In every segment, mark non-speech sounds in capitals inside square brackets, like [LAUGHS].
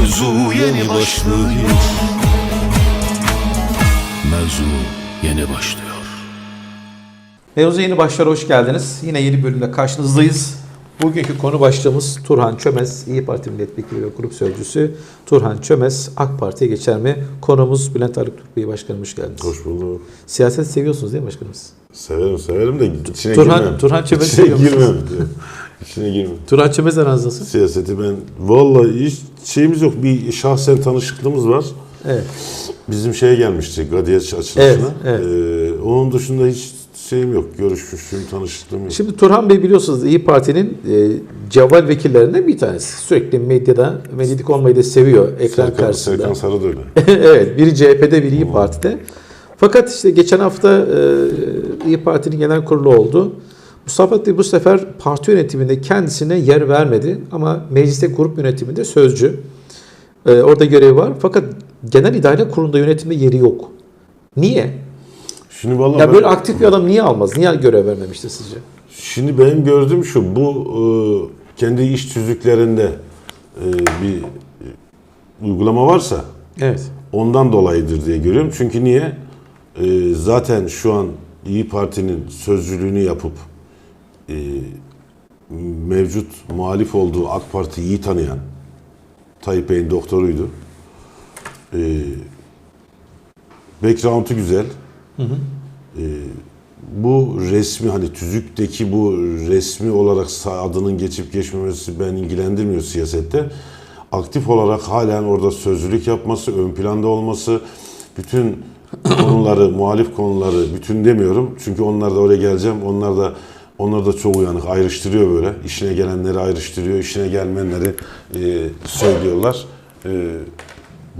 Mevzu yeni başlıyor Mevzu yeni başlıyor Mevzu yeni başlar hoş geldiniz. Yine yeni bölümde karşınızdayız. Bugünkü konu başlığımız Turhan Çömez, İyi Parti Milletvekili ve Grup Sözcüsü Turhan Çömez AK Parti'ye geçer mi? Konumuz Bülent Arık Türk Bey Başkanım hoş geldiniz. Hoş bulduk. Siyaset seviyorsunuz değil mi başkanımız? Severim severim de içine Turhan- girmem. Turhan Çemen'i İçine girmem. diyor. İçine girmem. Turhan Çömez aranız nasıl? Siyaseti ben vallahi hiç şeyimiz yok. Bir şahsen tanışıklığımız var. Evet. Bizim şeye gelmişti Gadiyeç açılışına. Evet, evet. Ee, onun dışında hiç şeyim yok. Görüşmüşlüğüm, tanışıklığım yok. Şimdi Turhan Bey biliyorsunuz İyi Parti'nin e, cevval vekillerinden bir tanesi. Sürekli medyada, medyatik olmayı da seviyor ekran Serkan, karşısında. Serkan Sarı da öyle. [LAUGHS] evet, biri CHP'de, biri İyi Parti'de. Fakat işte geçen hafta e, İyi Parti'nin genel kurulu oldu. Mustafa Bey bu sefer parti yönetiminde kendisine yer vermedi ama mecliste grup yönetiminde sözcü. E, orada görevi var. Fakat genel idare kurulunda yönetimde yeri yok. Niye? Şimdi vallahi Ya ben- böyle aktif bir adam niye almaz? Niye görev vermemiştir sizce? Şimdi benim gördüğüm şu, bu e, kendi iş tüzüklerinde e, bir e, uygulama varsa Evet. ondan dolayıdır diye görüyorum. Çünkü niye? E, zaten şu an İyi Parti'nin sözcülüğünü yapıp e, mevcut muhalif olduğu AK Parti'yi iyi tanıyan Tayyip Bey'in doktoruydu. E, background'u güzel. E, bu resmi hani tüzükteki bu resmi olarak adının geçip geçmemesi beni ilgilendirmiyor siyasette. Aktif olarak halen orada sözlülük yapması, ön planda olması, bütün [COUGHS] konuları, muhalif konuları, bütün demiyorum. Çünkü onlar da oraya geleceğim. Onlar da onlar da çok uyanık, ayrıştırıyor böyle. İşine gelenleri ayrıştırıyor, işine gelmeyenleri e, söylüyorlar. E,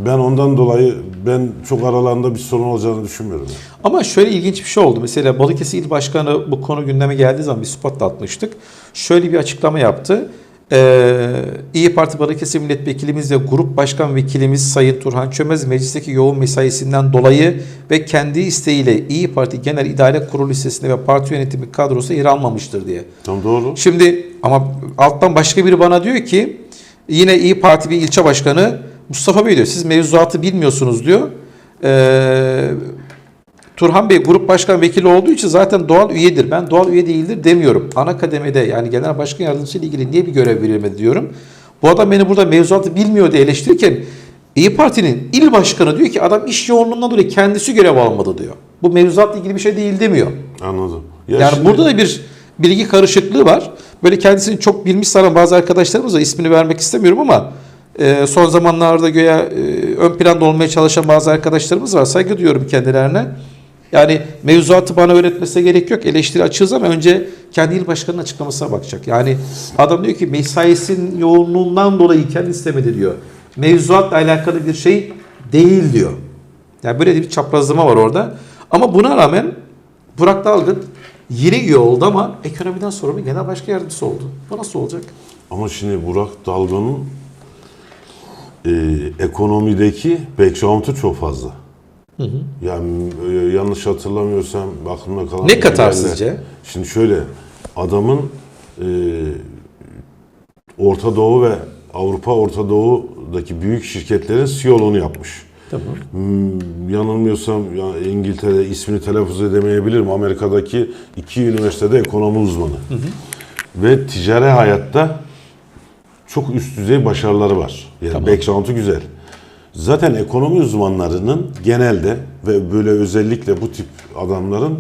ben ondan dolayı ben çok aralarında bir sorun olacağını düşünmüyorum. Ama şöyle ilginç bir şey oldu. Mesela Balıkesir İl Başkanı bu konu gündeme geldiği zaman bir spot atmıştık. Şöyle bir açıklama yaptı. Ee, İyi Parti Balıkesir Milletvekilimiz ve Grup Başkan Vekilimiz Sayın Turhan Çömez meclisteki yoğun mesaisinden dolayı ve kendi isteğiyle İyi Parti Genel İdare Kurulu listesinde ve parti yönetimi kadrosu yer almamıştır diye. Tam doğru. Şimdi ama alttan başka biri bana diyor ki yine İyi Parti bir ilçe başkanı Mustafa Bey diyor siz mevzuatı bilmiyorsunuz diyor. Ee, Turhan Bey grup başkan vekili olduğu için zaten doğal üyedir. Ben doğal üye değildir demiyorum. Ana kademede yani genel başkan yardımcısı ile ilgili niye bir görev verilmedi diyorum. Bu adam beni burada mevzuatı bilmiyor diye eleştirirken İyi Parti'nin il başkanı diyor ki adam iş yoğunluğundan dolayı kendisi görev almadı diyor. Bu mevzuatla ilgili bir şey değil demiyor. Anladım. Ya Yani şimdi- burada da bir bilgi karışıklığı var. Böyle kendisini çok bilmiş sanan bazı arkadaşlarımız var. ismini vermek istemiyorum ama e, son zamanlarda göya e, ön planda olmaya çalışan bazı arkadaşlarımız var. Saygı duyuyorum kendilerine. Yani mevzuatı bana öğretmesine gerek yok. Eleştiri açığız ama önce kendi il başkanının açıklamasına bakacak. Yani adam diyor ki mesaisin yoğunluğundan dolayı kendi istemedi diyor. Mevzuatla alakalı bir şey değil diyor. Yani böyle bir çaprazlama var orada. Ama buna rağmen Burak Dalgın yeni üye oldu ama ekonomiden sorumlu genel başkan yardımcısı oldu. Bu nasıl olacak? Ama şimdi Burak Dalga'nın e, ekonomideki background'u çok fazla. Yani e, yanlış hatırlamıyorsam aklımda kalan Ne katar sizce? Şimdi şöyle adamın e, Orta Doğu ve Avrupa Orta Doğu'daki büyük şirketlerin CEO'luğunu yapmış. Tamam. Hmm, yanılmıyorsam ya İngiltere ismini telaffuz edemeyebilirim. Amerika'daki iki üniversitede ekonomi uzmanı. Ve ticari hayatta çok üst düzey başarıları var. Yani Tamam. background'u güzel. Zaten ekonomi uzmanlarının genelde ve böyle özellikle bu tip adamların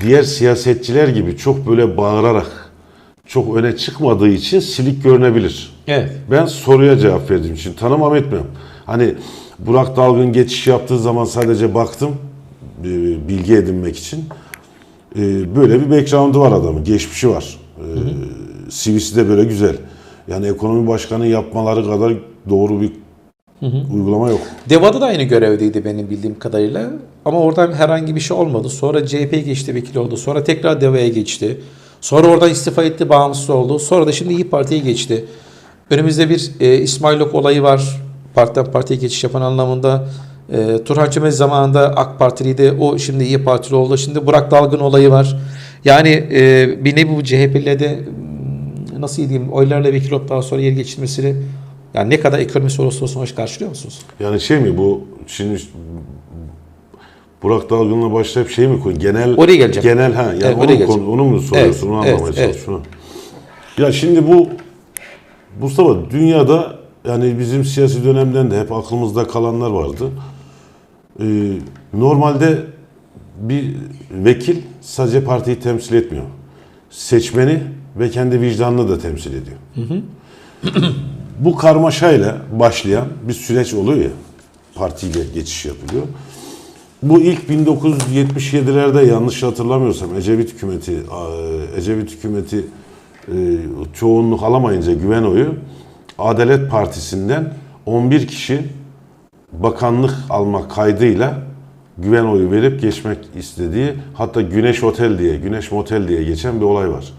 diğer siyasetçiler gibi çok böyle bağırarak çok öne çıkmadığı için silik görünebilir. Evet. Ben soruya cevap verdiğim için tanımam etmiyorum. Hani Burak Dalgın geçiş yaptığı zaman sadece baktım e, bilgi edinmek için. E, Böyle bir background'u var adamın, geçmişi var. E, CV'si de böyle güzel. Yani ekonomi başkanı yapmaları kadar doğru bir uygulama yok. Deva'da da aynı görevdeydi benim bildiğim kadarıyla. Ama oradan herhangi bir şey olmadı. Sonra CHP'ye geçti, vekil oldu. Sonra tekrar Deva'ya geçti. Sonra oradan istifa etti, bağımsız oldu. Sonra da şimdi İyi Parti'ye geçti. Önümüzde bir e, İsmail Ok olayı var. Partiden partiye geçiş yapan anlamında. E, Turhan Çömez zamanında AK Partiliydi. O şimdi İyi Partili oldu. Şimdi Burak Dalgın olayı var. Yani e, bir nevi bu CHP'yle de hmm, nasıl diyeyim oylarla vekil olup daha sonra yer geçirmesini Yani ne kadar ekonomisi olursa olsun hoş karşılıyor musunuz? Yani şey mi bu şimdi Burak Dalgın'la başlayıp şey mi koy? Genel Oraya geleceğim. Genel ha yani Evet, onu, geleceğim. konu- onu mu soruyorsun? Evet, onu evet, anlamaya evet. çalışıyorum. Ya şimdi bu Mustafa dünyada yani bizim siyasi dönemden de hep aklımızda kalanlar vardı. Ee, normalde bir vekil sadece partiyi temsil etmiyor. Seçmeni ve kendi vicdanını da temsil ediyor. [CLEARS THROAT] Bu karmaşayla başlayan bir süreç oluyor ya. Partiyle geçiş yapılıyor. Bu ilk 1977'lerde yanlış hatırlamıyorsam Ecevit hükümeti Ecevit hükümeti e, çoğunluk alamayınca güven oyu Adalet Partisi'nden 11 kişi bakanlık almak kaydıyla güven oyu verip geçmek istediği hatta Güneş Otel diye, Güneş Motel diye geçen bir olay var.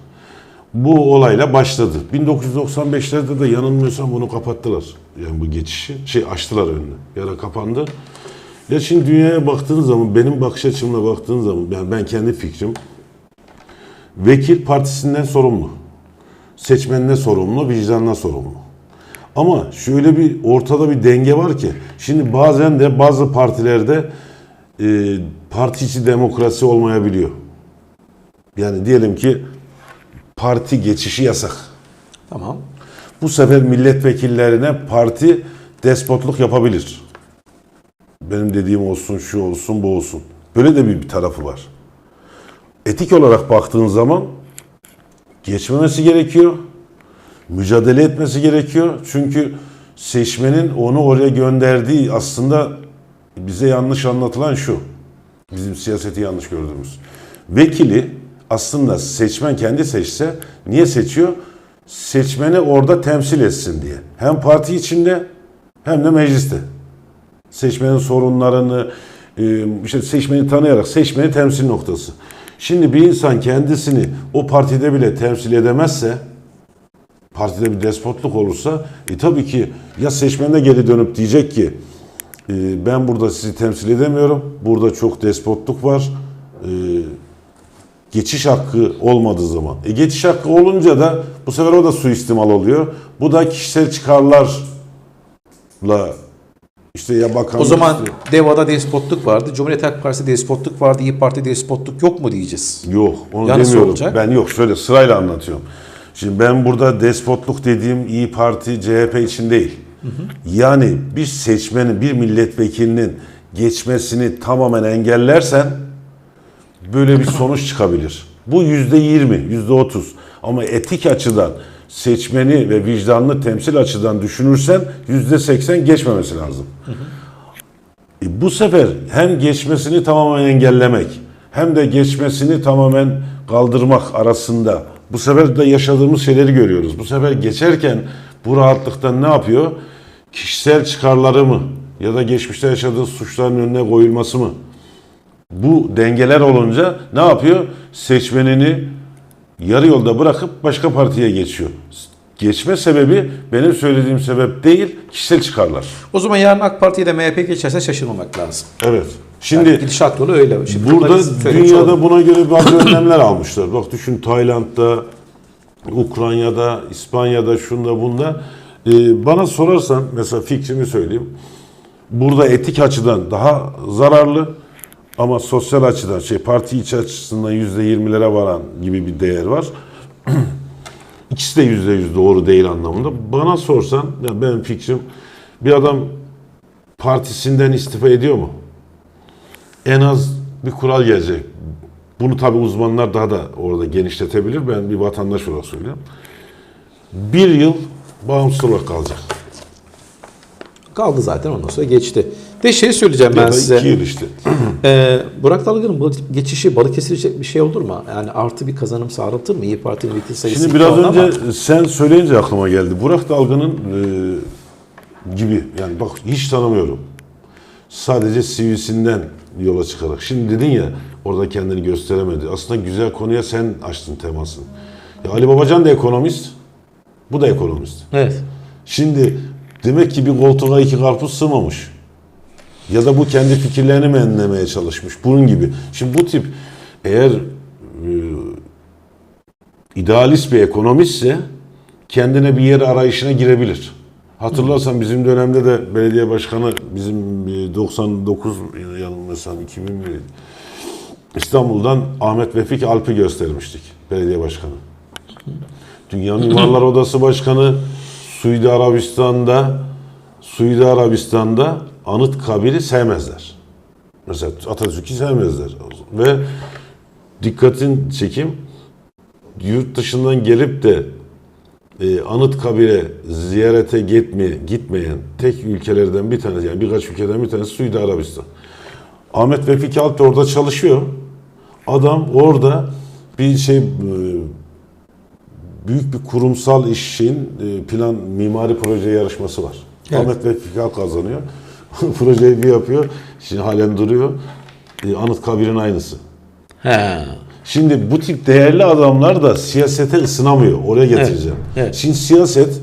Bu olayla başladı. 1995'lerde de yanılmıyorsam bunu kapattılar. Yani bu geçişi şey açtılar önünü. Yara kapandı. Ya şimdi dünyaya baktığın zaman benim bakış açımla baktığın zaman yani ben kendi fikrim vekil partisinden sorumlu. Seçmenine sorumlu, vicdanına sorumlu. Ama şöyle bir ortada bir denge var ki şimdi bazen de bazı partilerde e, parti içi demokrasi olmayabiliyor. Yani diyelim ki parti geçişi yasak. Tamam. Bu sefer milletvekillerine parti despotluk yapabilir. Benim dediğim olsun, şu olsun, bu olsun. Böyle de bir, bir tarafı var. Etik olarak baktığın zaman geçmemesi gerekiyor. Mücadele etmesi gerekiyor. Çünkü seçmenin onu oraya gönderdiği aslında bize yanlış anlatılan şu. Bizim siyaseti yanlış gördüğümüz. Vekili aslında seçmen kendi seçse niye seçiyor? Seçmeni orada temsil etsin diye. Hem parti içinde hem de mecliste. Seçmenin sorunlarını e, işte seçmeni tanıyarak seçmeni temsil noktası. Şimdi bir insan kendisini o partide bile temsil edemezse partide bir despotluk olursa e tabii ki ya seçmenine geri dönüp diyecek ki e, ben burada sizi temsil edemiyorum. Burada çok despotluk var. E, geçiş hakkı olmadığı zaman. E geçiş hakkı olunca da bu sefer o da suistimal oluyor. Bu da kişisel çıkarlarla işte ya bakanlık O zaman istiyor. DEVA'da despotluk vardı. Cumhuriyet Halk Partisi despotluk vardı. İyi Parti despotluk yok mu diyeceğiz? Yok onu Ya nasıl demiyorum. olacak? Ben yok şöyle sırayla anlatıyorum. Şimdi ben burada despotluk dediğim İyi Parti CHP için değil. Yani bir seçmenin, bir milletvekilinin geçmesini tamamen engellersen böyle bir sonuç çıkabilir. Bu yüzde yirmi, yüzde otuz. Ama etik açıdan seçmeni ve vicdanlı temsil açıdan düşünürsen yüzde seksen geçmemesi lazım. E, bu sefer hem geçmesini tamamen engellemek hem de geçmesini tamamen kaldırmak arasında bu sefer de yaşadığımız şeyleri görüyoruz. Bu sefer geçerken bu rahatlıktan ne yapıyor? Kişisel çıkarları mı ya da geçmişte yaşadığı suçların önüne koyulması mı? Bu dengeler olunca ne yapıyor? Seçmenini yarı yolda bırakıp başka partiye geçiyor. Geçme sebebi benim söylediğim sebep değil, kişisel çıkarlar. O zaman yarın AK Parti'ye de MHP geçerse şaşırmamak lazım. Evet. Şimdi Şimdi gidişat yolu öyle. Şimdi Burada dünyada buna göre bazı önlemler almışlar. Bak düşün Tayland'da, Ukrayna'da, İspanya'da, şunda bunda. Ee, bana sorarsan mesela fikrimi söyleyeyim. Burada etik açıdan daha zararlı ama sosyal açıdan şey parti içi açısından yüzde yirmilere varan gibi bir değer var. [CLEARS THROAT] İkisi de yüzde yüz doğru değil anlamında. Bana sorsan ya benim fikrim bir adam partisinden istifa ediyor mu? en az bir kural gelecek. Bunu tabi uzmanlar daha da orada genişletebilir. Ben bir vatandaş olarak söylüyorum. Bir yıl bağımsız olarak kalacak. Kaldı zaten ondan sonra geçti. De şey söyleyeceğim ben Ya da size. iki yıl işte. [CLEARS THROAT] Ee, Burak Dalgın'ın bu geçişi balık kesilecek bir şey olur mu? Yani artı bir kazanım sağlatır mı? İyi Parti'nin vekil sayısı Şimdi biraz önce ama sen söyleyince aklıma geldi. Burak Dalgın'ın e, gibi yani bak hiç tanımıyorum. Sadece CV'sinden yola çıkarak. Şimdi dedin ya orada kendini gösteremedi. Aslında güzel konuya sen açtın temasını. Ya Ali Babacan da ekonomist. Bu da ekonomist. Evet. Şimdi demek ki bir koltuğa iki karpuz sığmamış. Ya da bu kendi fikirlerini mi enlemeye çalışmış? Bunun gibi. Şimdi bu tip eğer e, idealist bir ekonomistse kendine bir yer arayışına girebilir. Hatırlarsan bizim dönemde de belediye başkanı bizim e, 99 yanılmıyorsam 2000 mi? İstanbul'dan Ahmet Vefik Alp'i göstermiştik belediye başkanı. Dünya Mimarlar [CLEARS THROAT] Odası Başkanı Suudi Arabistan'da Suudi Arabistan'da anıt kabiri sevmezler. Mesela Atatürk'ü sevmezler. Ve dikkatin çekim yurt dışından gelip de e, anıt kabire ziyarete gitmeye, gitmeyen tek ülkelerden bir tanesi yani birkaç ülkeden bir tanesi Suudi Arabistan. Ahmet Vefik Alp de orada çalışıyor. Adam orada bir şey e, büyük bir kurumsal işin e, plan mimari proje yarışması var. Evet. Ahmet Vefik Alp kazanıyor. [LAUGHS] Projeyi bir yapıyor. Şimdi halen duruyor. E, anıt kabirin aynısı. He. Şimdi bu tip değerli adamlar da siyasete ısınamıyor. Oraya getireceğim. evet. Şimdi siyaset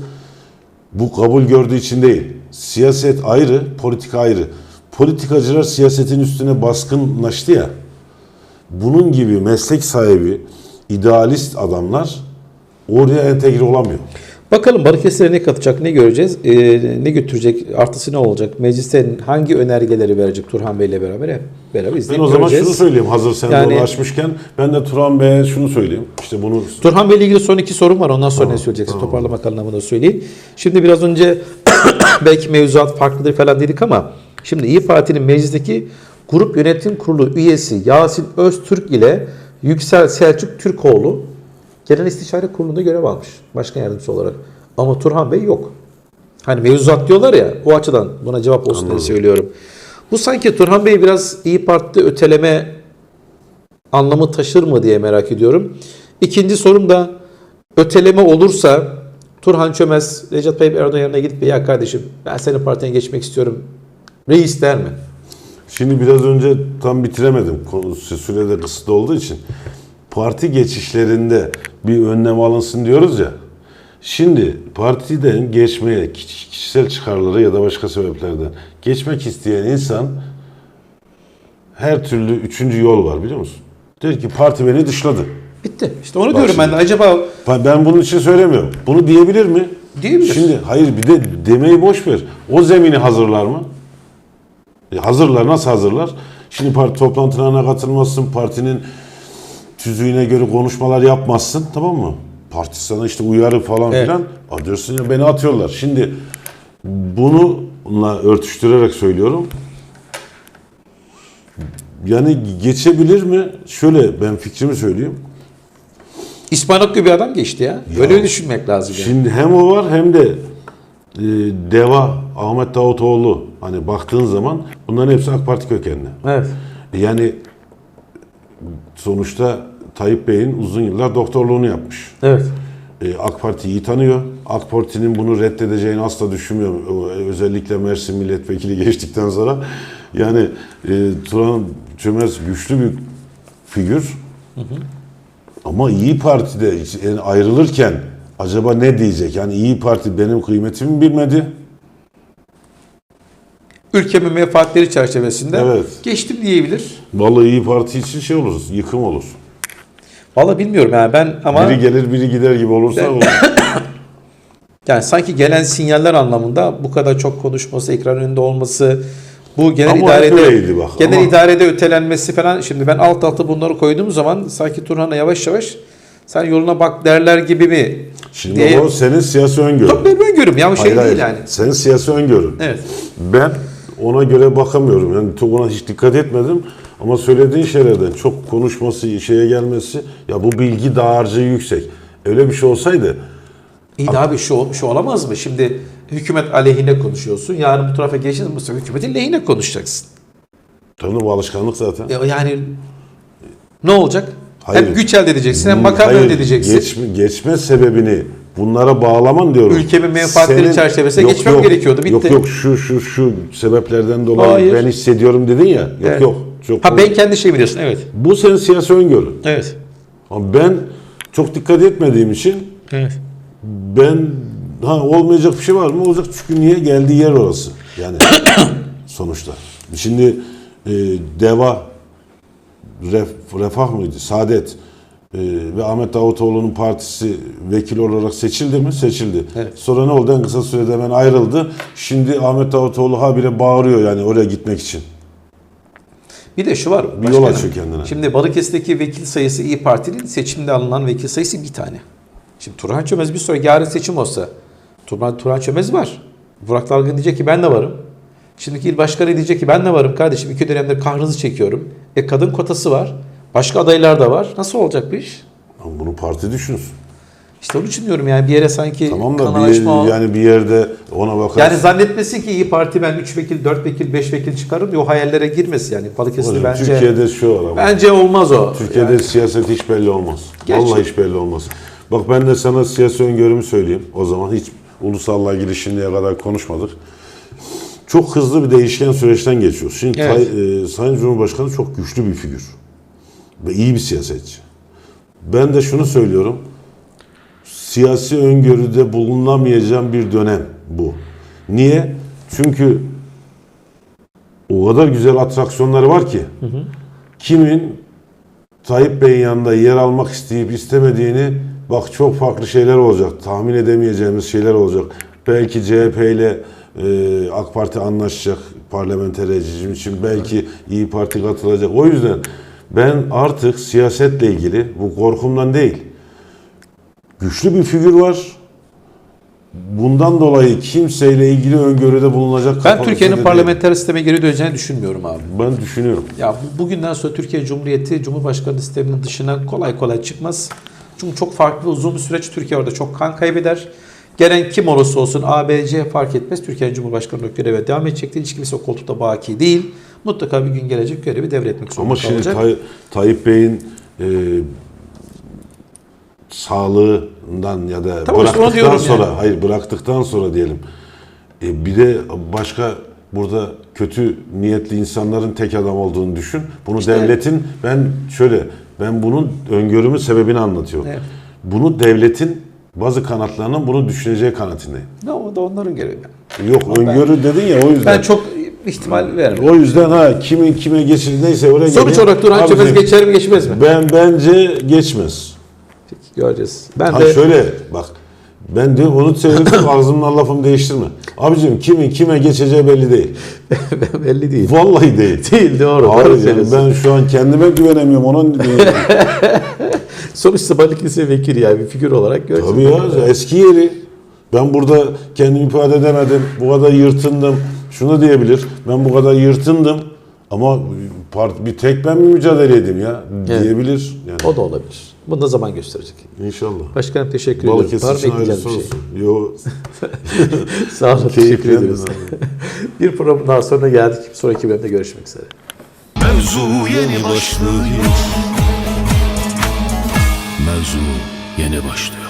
bu kabul gördüğü için değil. Siyaset ayrı, politika ayrı. Politikacılar siyasetin üstüne baskınlaştı ya. Bunun gibi meslek sahibi, idealist adamlar oraya entegre olamıyor. Bakalım Balıkesir'e ne katacak, ne göreceğiz, ee, ne götürecek, artısı ne olacak, mecliste hangi önergeleri verecek Turhan Bey'le beraber hep beraber Ben izleyip o zaman göreceğiz. şunu söyleyeyim. Hazır sen Yani- açmışken ben de Turan Bey'e şunu söyleyeyim. İşte bunu Turhan Bey'le ilgili son iki sorum var. Ondan sonra ne söyleyeceksin? Toparlamak anlamında söyleyeyim. Şimdi biraz önce [COUGHS] belki mevzuat farklıdır falan dedik ama şimdi İyi Parti'nin meclisteki grup yönetim kurulu üyesi Yasin Öztürk ile Yüksel Selçuk Türkoğlu Genel İstişare Kurulu'nda görev almış. Başkan yardımcısı olarak. Ama Turhan Bey yok. Hani mevzuat diyorlar ya o açıdan buna cevap olsun diye söylüyorum. Bu sanki Turhan Bey biraz İyi Parti'de öteleme anlamı taşır mı diye merak ediyorum. İkinci sorum da öteleme olursa Turhan Çömez Recep Tayyip Erdoğan yanına gidip ya kardeşim ben senin partine geçmek istiyorum. Reis der mi? Şimdi biraz önce tam bitiremedim. Konu sürede kısıtlı olduğu için. Parti geçişlerinde bir önlem alınsın diyoruz ya. Şimdi partiden geçmeye kiş- kişisel çıkarları ya da başka sebeplerden geçmek isteyen insan her türlü üçüncü yol var biliyor musun? Der ki parti beni dışladı. Bitti. İşte onu Bak diyorum ben şimdi. de. Acaba Ben ben bunun için söylemiyorum. Bunu diyebilir mi? Diyebilir. Şimdi hayır bir de demeyi boş ver. O zemini hazırlar mı? E, hazırlar. Nasıl hazırlar? Şimdi parti toplantılarına katılmazsın. Partinin tüzüğüne göre konuşmalar yapmazsın. Tamam mı? Parti sana işte uyarı falan Evet. filan. Diyorsun ya beni atıyorlar. Şimdi bununla örtüştürerek söylüyorum. Yani geçebilir mi? Şöyle ben fikrimi söyleyeyim. İspanok gibi bir adam geçti ya. Böyle düşünmek lazım yani. Şimdi hem o var hem de e, Deva, Ahmet Davutoğlu hani baktığın zaman bunların hepsi AK Parti kökenli. Evet. Yani sonuçta Tayyip Bey'in uzun yıllar doktorluğunu yapmış. Evet. E, AK Parti iyi tanıyor. AK Parti'nin bunu reddedeceğini asla düşünmüyorum. Özellikle Mersin milletvekili [LAUGHS] geçtikten sonra. Yani e, Turan Çömez güçlü bir figür. Ama İyi Parti'de yani ayrılırken acaba ne diyecek? Yani İyi Parti benim kıymetimi bilmedi. Ülkemin menfaatleri çerçevesinde Evet. geçtim diyebilir. Vallahi İyi Parti için şey olur, yıkım olur. Vallahi bilmiyorum yani ben ama Biri gelir biri gider gibi olursa olur. [COUGHS] yani sanki gelen sinyaller anlamında bu kadar çok konuşması, ekran önünde olması, bu genel Ama idarede bak, genel ama- idarede ötelenmesi falan şimdi ben alt alta bunları koyduğum zaman sanki Turhan'a yavaş yavaş sen yoluna bak derler gibi mi? Şimdi diye o senin siyasi öngörün. çok ben görüyorum ya o şey Hayır, değil hayır. yani. Senin siyasi öngörün. Evet. Ben ona göre bakamıyorum. Yani çok ona hiç dikkat etmedim. Ama söylediğin şeylerden çok konuşması, şeye gelmesi ya bu bilgi dağarcığı yüksek. Öyle bir şey olsaydı İyi de abi şu, şu olamaz mı? Şimdi hükümet aleyhine konuşuyorsun. Yarın bu tarafa geçin bu sefer hükümetin lehine konuşacaksın. tabii bu alışkanlık zaten. Ya Yani ne olacak? Hayır. Hem güç elde edeceksin hem makam elde edeceksin. Geçme, geçme sebebini bunlara bağlaman diyorum. Ülkemin menfaatleri çerçevesinde geçmem gerekiyordu, bitti. Yok yok şu şu şu sebeplerden dolayı Hayır. ben hissediyorum dedin ya. Yok Evet. yok. Çok Ha ben kendi şeyimi diyorsun. Evet. Bu senin siyasi öngörün. Evet. Ama ben çok dikkat etmediğim için Evet. ben ha olmayacak bir şey var mı? Olacak çünkü niye geldiği yer orası. Yani [COUGHS] sonuçta. Şimdi e, Deva Ref, Refah mıydı? Saadet ve Ahmet Davutoğlu'nun partisi vekil olarak seçildi mi? Seçildi. Evet. Sonra ne oldu? En kısa sürede hemen ayrıldı. Şimdi Ahmet Davutoğlu habire bağırıyor yani oraya gitmek için. Bir de şu var. Bir yol açıyor kendine. Şimdi Balıkesir'deki vekil sayısı İyi Parti'nin seçimde alınan vekil sayısı bir tane. Şimdi Turhan Çömez bir sonra yarın seçim olsa Turhan, Turhan Çömez var. Burak Dalgın diyecek ki ben de varım. Şimdiki il başkanı diyecek ki ben de varım kardeşim. iki dönemdir kahrınızı çekiyorum. E kadın kotası var. Başka adaylar da var. Nasıl olacak bu iş? Ama bunu parti düşünsün. İşte onun için diyorum yani bir yere sanki Tamam da bir, yani bir yerde ona bakar. yani zannetmesin ki İyi Parti ben 3 vekil, 4 vekil, 5 vekil çıkarım diye o hayallere girmesin yani. Balıkesir Hocam, bence Türkiye'de şu var ama. bence olmaz o. Türkiye'de Yani siyaset hiç belli olmaz. Gerçi- Vallahi hiç belli olmaz. Bak ben de sana siyasi öngörümü söyleyeyim. O zaman hiç ulusalla ilgili şimdiye kadar konuşmadık. Çok hızlı bir değişken süreçten geçiyoruz. Şimdi Evet. Tay- e, Sayın Cumhurbaşkanı çok güçlü bir figür. Ve iyi bir siyasetçi. Ben de şunu söylüyorum. Siyasi öngörüde bulunamayacağım bir dönem bu. Niye? Çünkü o kadar güzel atraksiyonları var ki. Kimin Tayyip Bey'in yanında yer almak isteyip istemediğini bak çok farklı şeyler olacak. Tahmin edemeyeceğimiz şeyler olacak. Belki CHP ile e, AK Parti anlaşacak parlamenter rejim için. Belki İyi Parti katılacak. O yüzden ben artık siyasetle ilgili bu korkumdan değil. Güçlü bir figür var. Bundan dolayı kimseyle ilgili öngörüde bulunacak ben Türkiye'nin parlamenter sisteme geri döneceğini düşünmüyorum abi. Ben düşünüyorum. Ya bu, bugünden sonra Türkiye Cumhuriyeti Cumhurbaşkanı sisteminin dışına kolay kolay çıkmaz. Çünkü çok farklı uzun bir süreç Türkiye orada çok kan kaybeder. Gelen kim olursa olsun A, B, C fark etmez. Türkiye'nin Cumhurbaşkanlığı göreve devam edecektir. Hiç kimse o koltukta baki değil. Mutlaka bir gün gelecek görevi devretmek zorunda Ama şimdi kalacak. Tay- Tayyip Bey'in e, sağlığından ya da Tamam bıraktıktan sonra, yani. hayır bıraktıktan sonra diyelim. E, bir de başka burada kötü niyetli insanların tek adam olduğunu düşün. Bunu İşte- devletin ben şöyle ben bunun öngörümün sebebini anlatıyorum. Evet. Bunu devletin bazı kanatlarının bunu düşüneceği kanaatindeyim. Ne o da onların görevi. Yok öngörü dedin ya o yüzden. Ben çok ihtimal vermiyorum. o yüzden ha kimin kime geçir neyse oraya Sonuç geliyor. olarak Turhan Çömez geçer mi geçmez mi? Ben bence geçmez. Peki, göreceğiz. Ben Ha de şöyle bak. Ben de onu söyledim [COUGHS] ağzımdan lafımı değiştirme. Abicim kimin kime geçeceği belli değil. [LAUGHS] belli değil. Vallahi değil. [LAUGHS] Değil doğru. Hayır doğru yani ben şu an kendime güvenemiyorum onun. [LAUGHS] Sonuçta Balıkesir vekili yani bir figür olarak göreceğiz. Tabii ya eski yeri. Ben burada kendimi ifade edemedim. Bu kadar yırtındım. Şunu diyebilir. Ben bu kadar yırtındım. Ama part, bir tek ben mi mücadele edeyim ya Evet. diyebilir. Yani O da olabilir. Bunu da zaman gösterecek. inşallah. Başkanım teşekkür ediyorum. Balıkesir Var mı için bir şey? olsun. Yo, [LAUGHS] Sağ olun. Teşekkür ediyoruz. [LAUGHS] bir program daha sonra geldik. Sonraki bölümde görüşmek üzere. Mevzu yeni başlıyor Mevzu yeni başlıyor